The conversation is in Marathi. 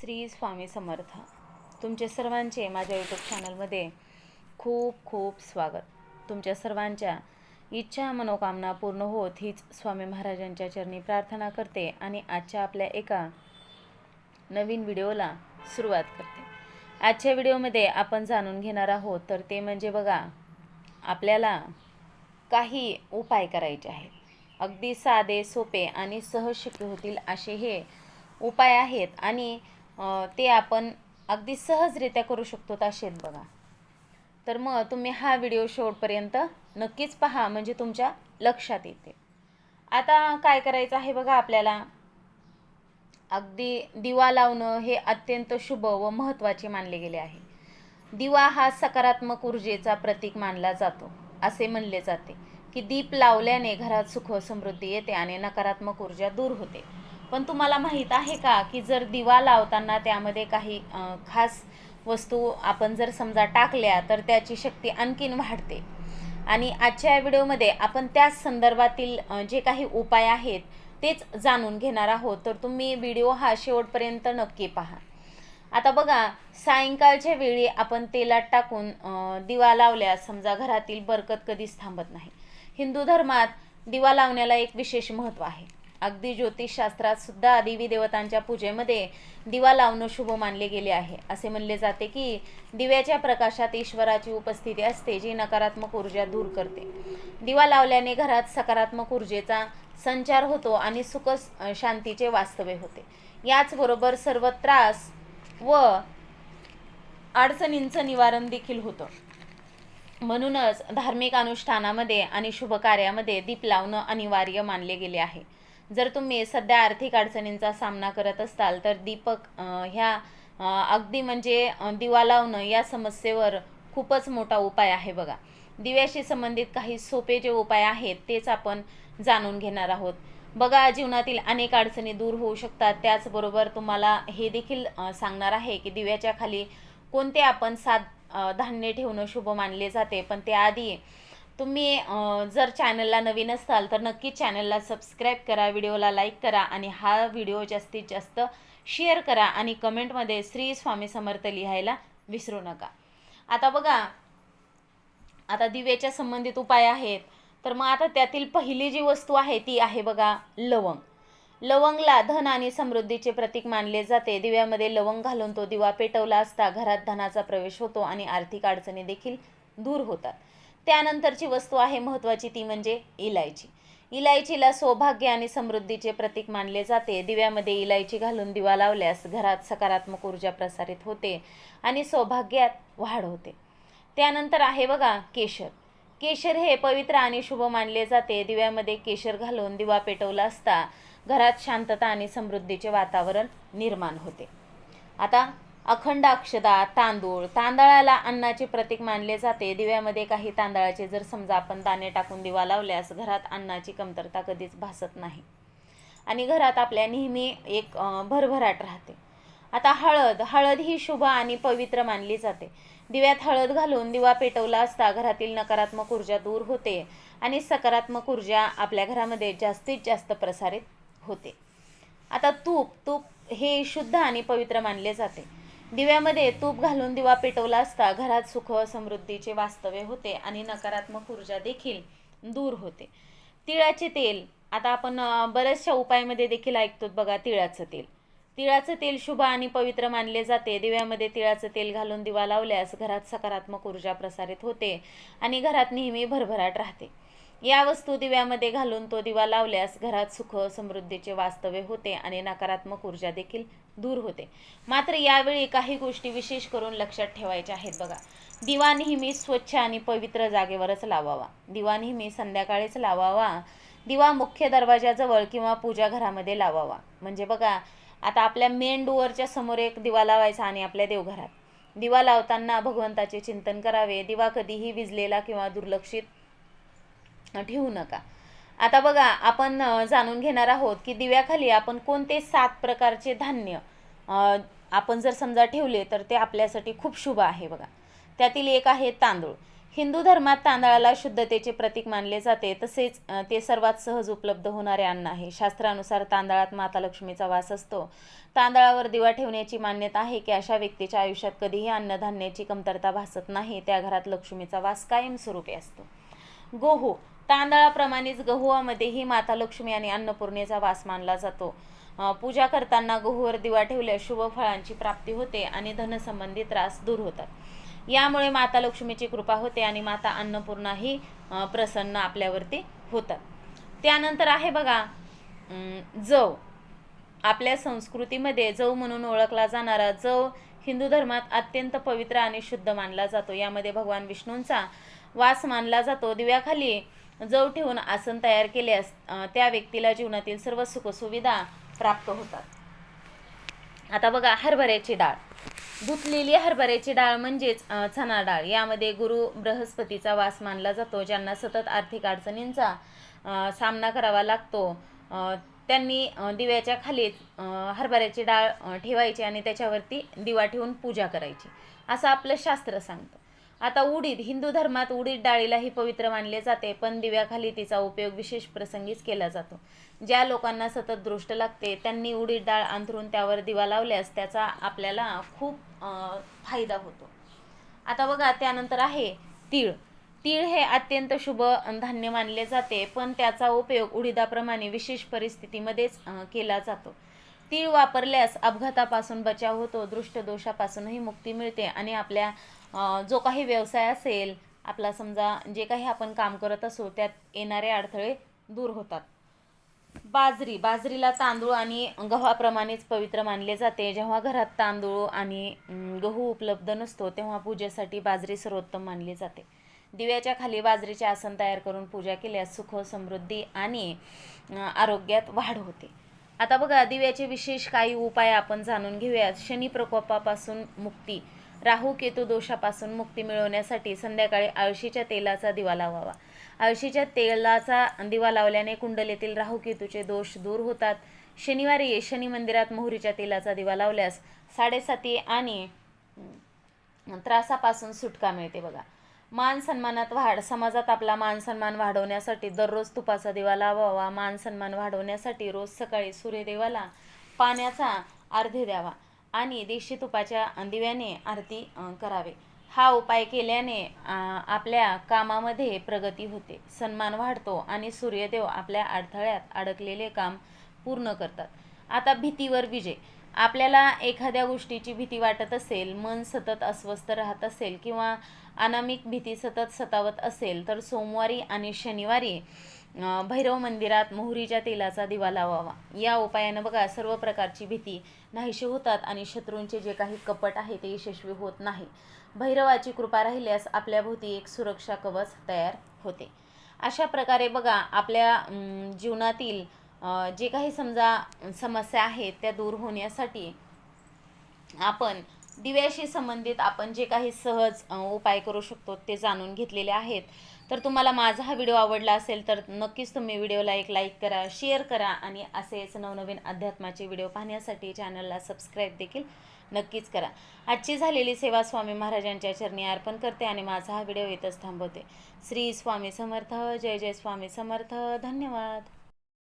श्री स्वामी समर्थ. तुमचे सर्वांचे माझ्या यूट्यूब चॅनलमध्ये खूप खूप स्वागत. तुमच्या सर्वांच्या इच्छा मनोकामना पूर्ण होत हीच स्वामी महाराजांच्या चरणी प्रार्थना करते आणि आजच्या आपल्या एका नवीन व्हिडिओला सुरुवात करते. आजच्या व्हिडिओमध्ये आपण जाणून घेणार आहोत तर ते म्हणजे बघा आपल्याला काही उपाय करायचे आहेत. अगदी साधे सोपे आणि सहज शक्य होतील असे हे उपाय आहेत आणि ते आपण अगदी सहजरित्या करू शकतो असेल बघा. तर मग तुम्ही हा व्हिडिओ शेवटपर्यंत नक्कीच पहा म्हणजे तुमच्या लक्षात येते. आता काय करायचं आहे बघा आपल्याला? अगदी दिवा लावणं हे अत्यंत शुभ व महत्त्वाचे मानले गेले आहे. दिवा हा सकारात्मक ऊर्जेचा प्रतीक मानला जातो असे म्हणले जाते की दीप लावल्याने घरात सुख समृद्धी येते आणि नकारात्मक ऊर्जा दूर होते. पण तुम्हाला माहीत आहे का की जर दिवा लावताना त्यामध्ये काही खास वस्तू आपण जर समजा टाकल्या तर त्याची शक्ती आणखीन वाढते. आणि आजच्या या व्हिडिओमध्ये आपण त्याच संदर्भातील जे काही उपाय आहेत तेच जाणून घेणार आहोत. तर तुम्ही व्हिडिओ हा शेवटपर्यंत नक्की पहा. आता बघा सायंकाळच्या वेळी आपण तेलात टाकून दिवा लावल्यास समजा घरातील बरकत कधीच थांबत नाही. हिंदू धर्मात दिवा लावण्याला एक विशेष महत्त्व आहे. अगदी ज्योतिषशास्त्रात सुद्धा देवी देवतांच्या पूजेमध्ये दिवा लावणं शुभ मानले गेले आहे. असे म्हणले जाते की दिव्याच्या प्रकाशात ईश्वराची उपस्थिती असते जी नकारात्मक ऊर्जा दूर करते. दिवा लावल्याने घरात सकारात्मक ऊर्जेचा संचार होतो आणि सुख शांतीचे वास्तव्य होते. याचबरोबर सर्व त्रास व अडचणींचं निवारण देखील होतं. म्हणूनच धार्मिक अनुष्ठानामध्ये आणि शुभ कार्यामध्ये दीप लावणं अनिवार्य मानले गेले आहे. जर तुम्ही सध्या आर्थिक अडचणींचा सामना करत असाल तर दीपक ह्या अगदी म्हणजे दिवा लावणं या समस्येवर खूपच मोठा उपाय आहे बघा. दिव्याशी संबंधित काही सोपे जे उपाय आहेत तेच आपण जाणून घेणार आहोत. बघा जीवनातील अनेक अडचणी दूर होऊ शकतात. त्याचबरोबर तुम्हाला हे देखील सांगणार आहे की दिव्याच्या खाली कोणते आपण सात धान्य ठेवणं शुभ मानले जाते. पण त्याआधी तुम्ही जर चॅनलला नवीन असाल तर नक्की चॅनलला सबस्क्राईब करा व्हिडिओला लाईक करा आणि हा व्हिडिओ जास्तीत जास्त शेअर करा आणि कमेंटमध्ये श्री स्वामी समर्थ लिहायला विसरू नका. आता बघा आता दिव्याच्या संबंधित उपाय आहेत तर मग आता त्यातील पहिली जी वस्तू आहे ती आहे बघा लवंग. लवंगला धन आणि समृद्धीचे प्रतीक मानले जाते. दिव्यामध्ये लवंग घालून तो दिवा पेटवला असता घरात धनाचा प्रवेश होतो आणि आर्थिक अडचणी देखील दूर होतात. त्यानंतरची वस्तू आहे महत्त्वाची ती म्हणजे इलायची. इलायचीला सौभाग्य आणि समृद्धीचे प्रतीक मानले जाते. दिव्यामध्ये इलायची घालून दिवा लावल्यास घरात सकारात्मक ऊर्जा प्रसारित होते आणि सौभाग्यात वाढ होते. त्यानंतर आहे बघा केशर. केशर हे पवित्र आणि शुभ मानले जाते. दिव्यामध्ये केशर घालून दिवा पेटवला असता घरात शांतता आणि समृद्धीचे वातावरण निर्माण होते. आता अखंड अक्षदा तांदूळ तांदळाला अन्नाचे प्रतीक मानले जाते. दिव्यामध्ये काही तांदळाचे जर समजा आपण दाणे टाकून दिवा लावल्यास घरात अन्नाची कमतरता कधीच भासत नाही. आणि घरात आपल्या नेहमी एक भरभराट राहते. आता हळद हळद ही शुभ आणि पवित्र मानली जाते. दिव्यात हळद घालून दिवा पेटवला असता घरातील नकारात्मक ऊर्जा दूर होते आणि सकारात्मक ऊर्जा आपल्या घरामध्ये जास्तीत जास्त प्रसारित होते. आता तूप तूप हे शुद्ध आणि पवित्र मानले जाते. दिव्यामध्ये तूप घालून दिवा पेटवला असता घरात सुख व समृद्धीचे वास्तव्य होते आणि नकारात्मक ऊर्जा देखील दूर होते. तिळाचे तेल आता आपण बऱ्याचशा उपायामध्ये देखील ऐकतो बघा तिळाचं तेल. तिळाचं तेल शुभ आणि पवित्र मानले जाते. दिव्यामध्ये तिळाचं तेल घालून दिवा लावल्यास घरात सकारात्मक ऊर्जा प्रसारित होते आणि घरात नेहमी भरभराट राहते. या वस्तू दिव्यामध्ये घालून तो दिवा लावल्यास घरात सुख समृद्धीचे वास्तव्य होते आणि नकारात्मक ऊर्जा देखील दूर होते. मात्र यावेळी काही गोष्टी विशेष करून लक्षात ठेवायच्या आहेत बघा. दिवा नेहमी स्वच्छ आणि पवित्र जागेवरच लावावा. दिवा नेहमी संध्याकाळीच लावावा. दिवा मुख्य दरवाजाजवळ किंवा पूजा घरामध्ये लावावा. म्हणजे बघा आता आपल्या मेन डोअरच्या समोर एक दिवा लावायचा आणि आपल्या देवघरात. दिवा लावताना भगवंताचे चिंतन करावे. दिवा कधीही विजलेला किंवा दुर्लक्षित ठेवू नका. आता बघा आपण जाणून घेणार आहोत की दिव्याखाली आपण कोणते सात प्रकारचे धान्य आपण जर समजा ठेवले तर ते आपल्यासाठी खूप शुभ आहे बघा. त्यातील एक आहे तांदूळ. हिंदू धर्मात तांदळाला शुद्धतेचे प्रतीक मानले जाते. तसेच ते सर्वात सहज उपलब्ध होणारे अन्न आहे. शास्त्रानुसार तांदळात माता लक्ष्मीचा वास असतो. तांदळावर दिवा ठेवण्याची मान्यता आहे की अशा व्यक्तीच्या आयुष्यात कधीही अन्नधान्याची कमतरता भासत नाही. त्या घरात लक्ष्मीचा वास कायमस्वरूपी असतो. गोहू. तांदळाप्रमाणेच गहुआमध्येही माता लक्ष्मी आणि अन्नपूर्णेचा वास मानला जातो. पूजा करताना गहूवर दिवा ठेवल्यास शुभ फळांची प्राप्ती होते आणि धनसंबंधी त्रास दूर होतात. यामुळे माता लक्ष्मीची कृपा होते आणि माता अन्नपूर्णाही प्रसन्न आपल्यावरती होतात. त्यानंतर आहे बघा जव. आपल्या संस्कृतीमध्ये जव म्हणून ओळखला जाणारा जव हिंदू धर्मात अत्यंत पवित्र आणि शुद्ध मानला जातो. यामध्ये भगवान विष्णूंचा वास मानला जातो. दिव्याखाली जव ठेवून आसन तयार केल्यास त्या व्यक्तीला जीवनातील सर्व सुखसुविधा प्राप्त होतात. आता बघा हरभऱ्याची डाळ. धुतलेली हरभऱ्याची डाळ म्हणजेच चणा डाळ. यामध्ये गुरु बृहस्पतीचा वास मानला जातो ज्यांना सतत आर्थिक अडचणींचा सामना करावा लागतो. त्यांनी दिव्याच्या खाली हरभऱ्याची डाळ ठेवायची आणि त्याच्यावरती दिवा ठेवून पूजा करायची. असं आपलं शास्त्र सांगतं. आता उडीद हिंदू धर्मात उडीद डाळीलाही पवित्र मानले जाते पण दिव्याखाली तिचा उपयोग विशेष प्रसंगीच केला जातो. ज्या लोकांना सतत दृष्ट लागते त्यांनी उडीद डाळ अंथरून त्यावर दिवा लावल्यास त्याचा आपल्याला खूप फायदा होतो. आता बघा त्यानंतर आहे तीळ. तीळ हे अत्यंत शुभ धान्य मानले जाते पण त्याचा उपयोग उडीदाप्रमाणे विशेष परिस्थितीमध्येच केला जातो. तीळ वापरल्यास अपघातापासून बचाव होतो दृष्टदोषापासूनही मुक्ती मिळते आणि आपल्या जो काही व्यवसाय असेल आपला समजा जे काही आपण काम करत असू त्यात येणारे अडथळे दूर होतात. बाजरी बाजरीला तांदूळ आणि गव्हाप्रमाणेच पवित्र मानले जाते. जेव्हा घरात तांदूळ आणि गहू उपलब्ध नसतो तेव्हा पूजेसाठी बाजरी सर्वोत्तम मानली जाते. दिव्याच्या खाली बाजरीचे आसन तयार करून पूजा केल्यास सुख समृद्धी आणि आरोग्यात वाढ होते. आता बघा दिव्याचे विशेष काही उपाय आपण जाणून घेऊयात. शनी प्रकोपापासून मुक्ती राहू केतू दोषापासून मुक्ती मिळवण्यासाठी संध्याकाळी आळशीच्या तेलाचा दिवा लावावा. आळशीच्या तेलाचा दिवा लावल्याने कुंडलीतील राहू केतूचे दोष दूर होतात. शनिवारी शनी मंदिरात मोहरीच्या तेलाचा दिवा लावल्यास साडेसाती आणि त्रासापासून सुटका मिळते बघा. मान सन्मानात वाढ समाजात आपला मान सन्मान वाढवण्यासाठी दररोज तुपाचा दिवा लावावा मान सन्मान वाढवण्यासाठी रोज सकाळी सूर्यदेवाला पाण्याचा अर्धे द्यावा आणि देशी तुपाच्या दिव्याने आरती करावे. हा उपाय केल्याने आपल्या कामामध्ये प्रगती होते. सन्मान वाढतो आणि सूर्यदेव आपल्या अडथळ्यात अडकलेले काम पूर्ण करतात. आता भीतीवर विजय. आपल्याला एखाद्या गोष्टीची भीती वाटत असेल मन सतत अस्वस्थ राहत असेल किंवा अनामिक भीती सतत सतावत असेल तर सोमवारी आणि शनिवारी भैरव मंदिरात मोहरीच्या तेलाचा दिवा लावावा. या उपायानं बघा सर्व प्रकारची भीती नाहीशी होतात आणि शत्रूंचे जे काही कपट आहे ते यशस्वी होत नाही. भैरवाची कृपा राहिल्यास आपल्याभोवती एक सुरक्षा कवच तयार होते. अशा प्रकारे बघा आपल्या जीवनातील जे काही समजा समस्या आहेत त्या दूर होण्यासाठी आपण दिव्याशी संबंधित आपण जे काही सहज उपाय करू शकतो ते जाणून घेतलेले आहेत. तर तुम्हाला माझा हा व्हिडिओ आवडला असेल तर नक्कीच तुम्ही व्हिडिओला एक लाईक करा शेअर करा आणि असेच नवनवीन अध्यात्माचे व्हिडिओ पाहण्यासाठी चॅनलला सबस्क्राईब देखील नक्कीच करा. आजची झालेली सेवा स्वामी महाराजांच्या चरणी अर्पण करते आणि माझा हा व्हिडिओ इथंच थांबवते. श्री स्वामी समर्थ जय जय स्वामी समर्थ. धन्यवाद.